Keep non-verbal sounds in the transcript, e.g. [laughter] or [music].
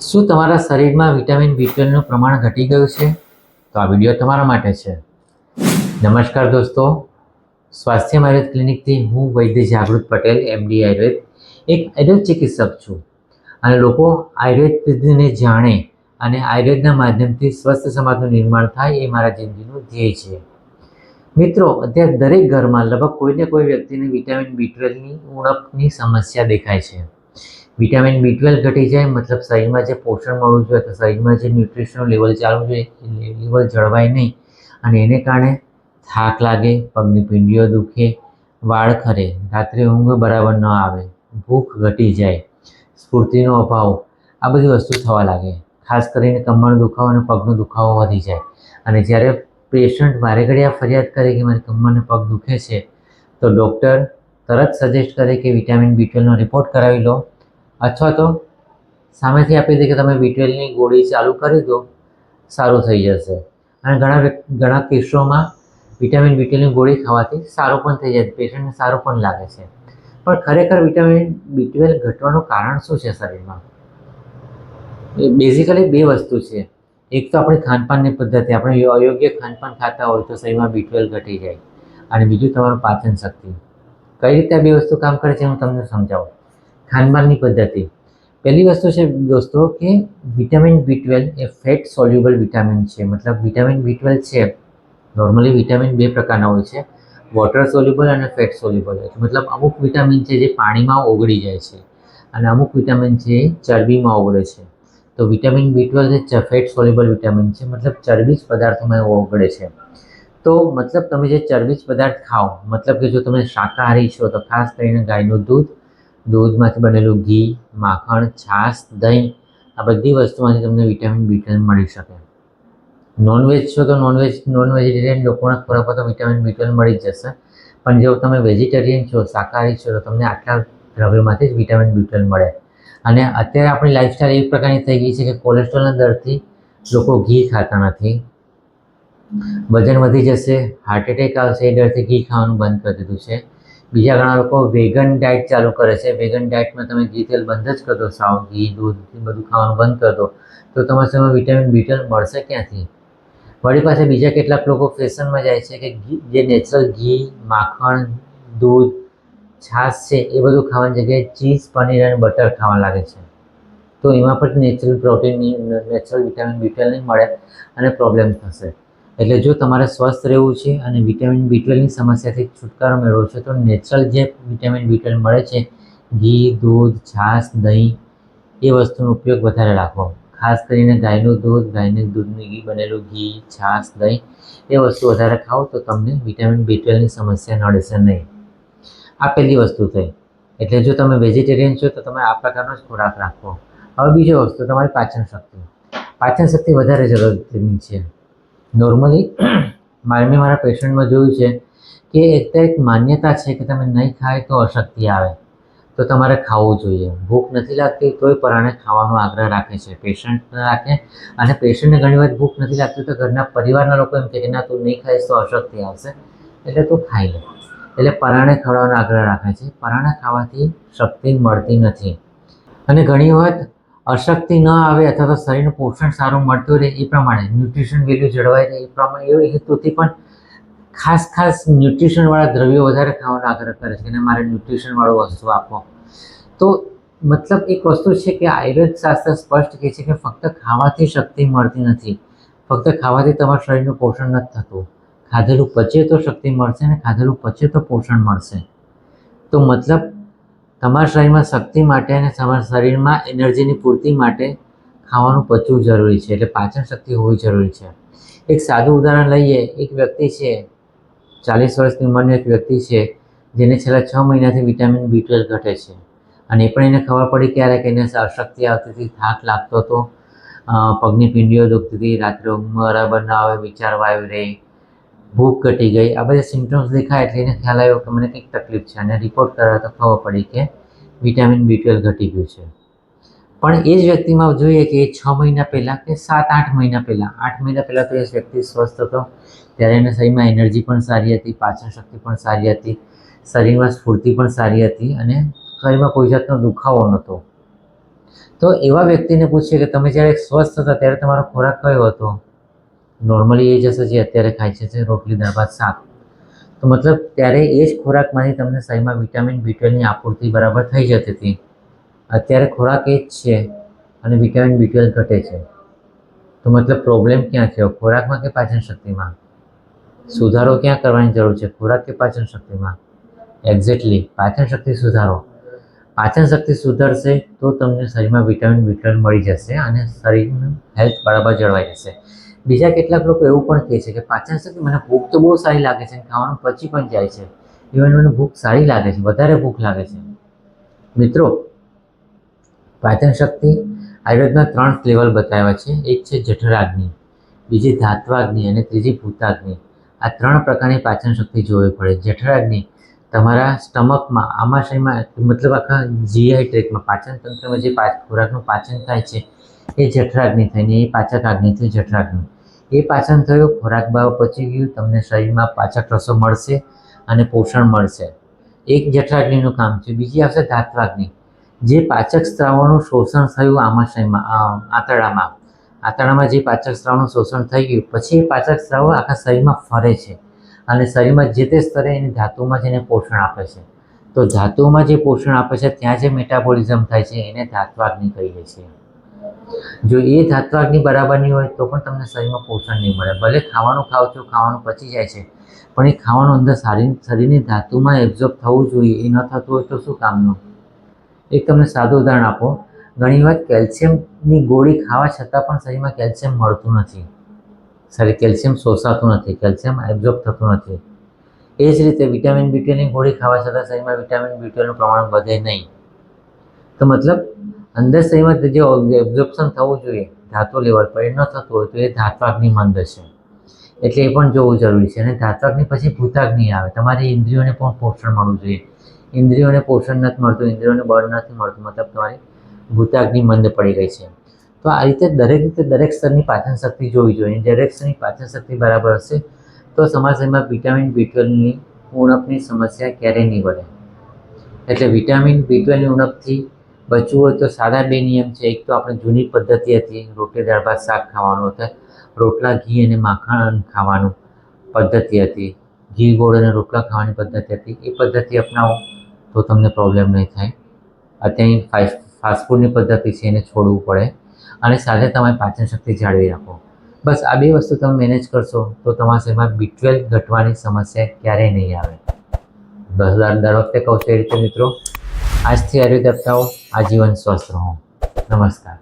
શું તમારા શરીરમાં વિટામિન બી ટ્વેલ્વનું પ્રમાણ ઘટી ગયું છે? તો આ વીડિયો તમારા માટે છે. નમસ્કાર દોસ્તો. સ્વાસ્થ્ય આયુર્વેદ ક્લિનિકથી હું વૈદ્ય જાગૃત પટેલ એમડી આયુર્વેદ, એક આયુર્વેદ ચિકિત્સક છું. અને લોકો આયુર્વેદને જાણે અને આયુર્વેદના માધ્યમથી સ્વસ્થ સમાજનું નિર્માણ થાય એ મારા જિંદગીનું ધ્યેય છે. મિત્રો, અત્યારે દરેક ઘરમાં લગભગ કોઈને કોઈ વ્યક્તિને વિટામિન બી ટ્વેલ્વની ઉણપની સમસ્યા દેખાય છે. વિટામિન બી ટ્વેલ્વ ઘટી જાય, મતલબ શરીરમાં જે પોષણ મળવું જોઈએ, તો શરીરમાં જે ન્યુટ્રિશનલ લેવલ ચાલવું જોઈએ, એ લેવલ જળવાય નહીં. અને એને કારણે થાક લાગે, પગની પીંડીઓ દુખે, વાળ ખરે, રાત્રે ઊંઘ બરાબર ન આવે, ભૂખ ઘટી જાય, સ્ફૂર્તિનો અભાવ, આ બધી વસ્તુ થવા લાગે. ખાસ કરીને કમર દુખાવો અને પગનો દુખાવો વધી જાય. અને જ્યારે પેશન્ટ મારે ઘડી આ ફરિયાદ કરે કે મારી કમરને પગ દુખે છે, તો ડૉક્ટર તરત સજેસ્ટ કરે કે વિટામિન બી ટ્વેલ્વનો રિપોર્ટ કરાવી લો. અથવા તો સામેથી આપી દે કે તમે બી ગોળી ચાલુ કરી દો, સારું થઈ જશે. અને ઘણા ઘણા કેસોમાં વિટામિન બીટેલની ગોળી ખાવાથી સારું પણ થઈ જાય પેશન્ટને સારું પણ લાગે છે. પણ ખરેખર વિટામિન બીટવેલ ઘટવાનું કારણ શું છે શરીરમાં? એ બેઝિકલી બે વસ્તુ છે. એક તો આપણી ખાનપાનની પદ્ધતિ, આપણે અયોગ્ય ખાનપાન ખાતા હોય તો શરીરમાં બી ઘટી જાય. અને બીજું તમારું પાચન શક્તિ. કઈ રીતે આ બે વસ્તુ કામ કરે છે હું તમને સમજાવું. ખાનપાનની પદ્ધતિ. પહેલી વસ્તુ છે દોસ્તો કે વિટામિન બી ટ્વેલ્વ એ ફેટ સોલ્યુબલ વિટામિન છે. મતલબ વિટામિન બી ટ્વેલ્વ છે. નોર્મલી વિટામિન બે પ્રકારના હોય છે. વોટર સોલ્યુબલ અને ફેટ સોલ્યુબલ મતલબ અમુક વિટામિન છે જે પાણીમાં ઓગળી જાય છે અને અમુક વિટામિન છે એ ચરબીમાં ઓગળે છે. તો વિટામિન બી ટ્વેલ્વ એ ફેટ સોલ્યુબલ વિટામિન છે. મતલબ ચરબીજ પદાર્થોમાં ઓગળે છે. તો મતલબ તમે જે ચરબીજ પદાર્થ ખાઓ, મતલબ કે જો તમે શાકાહારી છો તો ખાસ કરીને ગાયનું દૂધ દૂધમાંથી બનેલું ઘી, માખણ, છાશ, દહીં, આ બધી વસ્તુમાંથી તમને વિટામિન બી ટ્વેલ્વ મળી શકે. નોનવેજ છો તો નોનવેજ નોન વેજીટેરિયન લોકોના ખોરાકમાં તો વિટામિન બી ટ્વેલ્વ મળી જ જશે. પણ જો તમે વેજીટેરિયન છો, શાકાહારી છો, તો તમને આટલા દ્રવ્યોમાંથી જ વિટામિન બી ટ્વેલ્વ મળે. અને અત્યારે આપણી લાઈફસ્ટાઈલ એવી પ્રકારની થઈ ગઈ છે કે કોલેસ્ટ્રોલના દરથી લોકો ઘી ખાતા નથી. વજન વધી જશે હાર્ટ એટેક આવશે, એ ડરથી ઘી ખાવાનું બંધ કરી દીધું છે. બીજા ઘણા લોકો વેગન ડાયટ ચાલુ કરે છે. વેગન ડાયટમાં તમે ઘી તેલ બંધ જ કરી દો સાવ ઘી, દૂધ બધું ખાવાનું બંધ કરી દો તો તમારે શરીરમાં વિટામિન બી મળશે ક્યાંથી? વળી પાસે બીજા કેટલાક લોકો ફેશનમાં જાય છે કે જે નેચરલ ઘી, માખણ, દૂધ, છાશ છે, એ બધું ખાવાની જગ્યાએ ચીઝ, પનીર અને બટર ખાવા લાગે છે. તો એમાં પણ નેચરલ પ્રોટીનની નેચરલ વિટામિન બી નહીં મળે અને પ્રોબ્લેમ થશે. એટલે જો તમારે સ્વસ્થ રહેવું છે અને વિટામિન બી ટ્વેલ્વની સમસ્યાથી છુટકારો મેળવવો છે, તો નેચરલ જે વિટામિન બી ટ્વેલ્વ મળે છે, ઘી, દૂધ, છાશ, દહીં, એ વસ્તુનો ઉપયોગ વધારે રાખવો. ખાસ કરીને ગાયનું દૂધ, ગાયને દૂધનું ઘી, બનેલું ઘી, છાશ, દહીં, એ વસ્તુ વધારે ખાઓ તો તમને વિટામિન બી ટ્વેલ્વની સમસ્યા નડશે નહીં. આ પહેલી વસ્તુ થઈ. એટલે જો તમે વેજીટેરિયન છો, તો તમે આ પ્રકારનો જ ખોરાક રાખો હવે બીજો વસ્તુ, તમારી પાચન શક્તિ પાચન શક્તિ વધારે જરૂરી છે. નોર્મલી [clears throat] મારે મેં મારા પેશન્ટમાં જોયું છે કે એક તો એક માન્યતા છે કે તમે નહીં ખાય તો અશક્તિ આવે. તો તમારે ખાવું જોઈએ. ભૂખ નથી લાગતી તોય પરાણે ખાવાનો આગ્રહ રાખે છે. પેશન્ટ રાખે. અને પેશન્ટને ઘણી વાર ભૂખ નથી લાગતી તો ઘરના પરિવારના લોકો એમ કહે કે ના, તું નહીં ખાઈશ તો અશક્તિ આવશે. એટલે તું ખાઈ લે. એટલે પરાણે ખાવાનો આગ્રહ રાખે છે. પરાણે ખાવાથી શક્તિ મળતી નથી. અને ઘણી વખત અશક્તિ ન આવે અથવા તો શરીરનું પોષણ સારું મળતું રહે એ પ્રમાણે ન્યુટ્રિશન વેલ્યુ જળવાઈ રહે એ પ્રમાણે એ હેતુથી પણ ખાસ ખાસ ન્યુટ્રિશનવાળા દ્રવ્યો વધારે ખાવાનો આગ્રહ કરે છે અને મારે ન્યુટ્રિશનવાળું વસ્તુ આપો. તો મતલબ એક વસ્તુ છે કે આયુર્વેદ શાસ્ત્ર સ્પષ્ટ કહે છે કે ફક્ત ખાવાથી શક્તિ મળતી નથી. ફક્ત ખાવાથી તમારા શરીરનું પોષણ નથી થતું. ખાધેલું પચે તો શક્તિ મળશે અને ખાધેલું પચે તો પોષણ મળશે. તો મતલબ તમારા શરીરમાં શક્તિ માટે અને તમારા શરીરમાં એનર્જીની પૂર્તિ માટે ખાવાનું પચવું જરૂરી છે, એટલે પાચન શક્તિ હોવી જરૂરી છે. એક સાદું ઉદાહરણ લઈએ, એક વ્યક્તિ છે, ચાલીસ વર્ષની ઉંમરની એક વ્યક્તિ છે, જેને છેલ્લા છ મહિનાથી વિટામિન બી ટ્વેલ્વ ઘટે છે. અને એ પણ એને ખબર પડી ક્યારે કે એને અશક્તિ આવતી હતી, થાક લાગતો હતો પગની પીંડીઓ દુખતી હતી, રાત્રે ઊંઘ બરાબર ના આવે વિચારવા આવી રહે, ભૂખ ઘટી ગઈ, આ બધા સિમ્ટમ્સ દેખાય એટલે એને ખ્યાલ આવ્યો કે મને કંઈક તકલીફ છે. અને રિપોર્ટ કરાવ્યો તો ખબર પડી કે વિટામિન બી ટ્વેલ્વ ઘટી ગયું છે. પણ એ જ વ્યક્તિમાં જોઈએ કે એ છ મહિના પહેલાં કે સાત આઠ મહિના પહેલાં, આઠ મહિના પહેલાં તો એ વ્યક્તિ સ્વસ્થ હતો. ત્યારે એના શરીરમાં એનર્જી પણ સારી હતી, પાચન શક્તિ પણ સારી હતી, શરીરમાં સ્ફૂર્તિ પણ સારી હતી અને શરીરમાં કોઈ જાતનો દુખાવો નહોતો. તો એવા વ્યક્તિને પૂછીએ કે તમે જ્યારે સ્વસ્થ હતા ત્યારે તમારો ખોરાક કયો હતો? નોર્મલી એ જ હશે જે અત્યારે ખાય છે રોટલી, દાળ, ભાત, શાક. તો મતલબ ત્યારે એ જ ખોરાકમાંથી તમને શરીરમાં વિટામિન બી ટ્વેલ્વની આપૂર્તિ બરાબર થઈ જતી હતી. અત્યારે ખોરાક એ જ છે અને વિટામિન બી ટ્વેલ્વ ઘટે છે. તો મતલબ પ્રોબ્લેમ ક્યાં છે? ખોરાકમાં કે પાચન શક્તિમાં સુધારો ક્યાં કરવાની જરૂર છે? ખોરાક કે પાચન શક્તિમાં એક્ઝેક્ટલી પાચન શક્તિ સુધારો. પાચન શક્તિ સુધરશે તો તમને શરીરમાં વિટામિન બી ટ્વેલ્વ મળી જશે અને શરીરનું હેલ્થ બરાબર જળવાઈ જશે. બીજા કેટલાક લોકો એવું પણ કહે છે કે પાચન શક્તિ મને ભૂખ તો બહુ સારી લાગે છે ખાવાનું પચી પણ જાય છે. ઇવન મને ભૂખ સારી લાગે છે, વધારે ભૂખ લાગે છે. મિત્રો, પાચન શક્તિ આયુર્વેદમાં ત્રણ લેવલ બતાવ્યા છે. એક છે જઠરાગ્નિ બીજી ધાત્વાગ્નિ અને ત્રીજી ભૂતાગ્નિ આ ત્રણ પ્રકારની પાચન શક્તિ જોવી પડે. જઠરાગ્નિ તમારા સ્ટમકમાં, આમાશયમાં, મતલબ આખા જીઆઈ ટ્રેકમાં પાચન તંત્રમાં જે ખોરાકનું પાચન થાય છે એ જઠરાગ્નિ થઈને, એ પાચક આગ્નિ થઈ જઠરાગ્નિ. એ પાચન થયું, ખોરાક બાવ પચી ગયું, તમને શરીરમાં પાચક રસો મળશે અને પોષણ મળશે. એક જઠરાગ્નિનું કામ છે બીજી આવશે ધાત્વાગ્નિ. જે પાચક સ્ત્રાવોનું શોષણ થયું આમાશયમાં આંતરડામાં. આંતરડામાં જે પાચક સ્ત્રાવનું શોષણ થઈ ગયું, પછી એ પાચક સ્ત્રાવો આખા શરીરમાં ફરે છે અને શરીરમાં જે તે સ્તરે એની ધાતુમાં જઈને પોષણ આપે છે. તો ધાતુમાં જે પોષણ આપે છે, ત્યાં જે મેટાબોલિઝમ થાય છે, એને ધાત્વાગ્નિ કહીએ છીએ. જો એ ધાત્વાગ્નિ બરાબરની હોય તો પણ તમને શરીરમાં પોષણ નહીં મળે. ભલે ખાવાનું ખાવ છો, ખાવાનું પચી જાય છે, પણ એ ખાવાનું અંદર શરીર શરીરની ધાતુમાં એબ્ઝોર્બ થવું જોઈએ. એ ન થતું હોય તો શું કામનું? એક તમને સાદું ઉદાહરણ આપો. ઘણીવાર કેલ્શિયમની ગોળી ખાવા છતાં પણ શરીરમાં કેલ્શિયમ મળતું નથી. શરીર કેલ્શિયમ શોષાતું નથી, કેલ્શિયમ એબ્ઝોર્બ થતું નથી. એ જ રીતે વિટામિન બી ગોળી ખાવા છતાં શરીરમાં વિટામિન બી પ્રમાણ વધે નહીં. તો મતલબ અંદર શરીરમાં જે એબ્ઝોર્પ્શન થવું જોઈએ, ધાતુ લેવલ પર, એ ન થતું હોય તો એ ધાત્વાગ્નિ મંદ છે. એટલે એ પણ જોવું જરૂરી છે. અને ધાત્વાગ્નિ પછી ભૂતાગ્નિ આવે. તમારી ઇન્દ્રિયોને પણ પોષણ મળવું જોઈએ. ઇન્દ્રિયોને પોષણ નથી મળતું, ઇન્દ્રિયોને બળ નથી મળતું. મતલબ તમારી ભૂતાગ્નિ મંદ પડી ગઈ છે. તો આ રીતે દરેક રીતે દરેક સ્તરની પાચન શક્તિ જોવી જોઈએ. દરેક સ્તરની પાચન શક્તિ બરાબર હશે તો તમારા શરીરમાં વિટામિન બી ટ્વેલ્વની ઉણપની સમસ્યા ક્યારેય નહીં બને. એટલે વિટામિન બી ટ્વેલ્વની ઉણપથી બચવું હોય તો સાદા બે નિયમ છે. એક તો આપણે જૂની પદ્ધતિ હતી, રોટલી, દાળ, ભાત, શાક ખાવાનું હતું. રોટલા, ઘી અને માખણ ખાવાનું પદ્ધતિ હતી. ઘી, ગોળ અને રોટલા ખાવાની પદ્ધતિ હતી. એ પદ્ધતિ અપનાવો, તો તમને પ્રોબ્લેમ નહીં થાય. અત્યારે ફાસ્ટ ફાસ્ટફૂડની પદ્ધતિ છે, એને છોડવું પડે. અને સાથે તમારી પાચન શક્તિ જાળવી રાખો. બસ, આ બે વસ્તુ તમે મેનેજ કરશો, તો તમારા શરીરમાં બી ટ્વેલ્વ ઘટવાની સમસ્યા ક્યારેય નહીં આવે. બસ દર વખતે કહું છું એ રીતે, મિત્રો. આજથી આયુર્વેદ અપનાવો આજીવન સ્વસ્થ રહો. નમસ્કાર.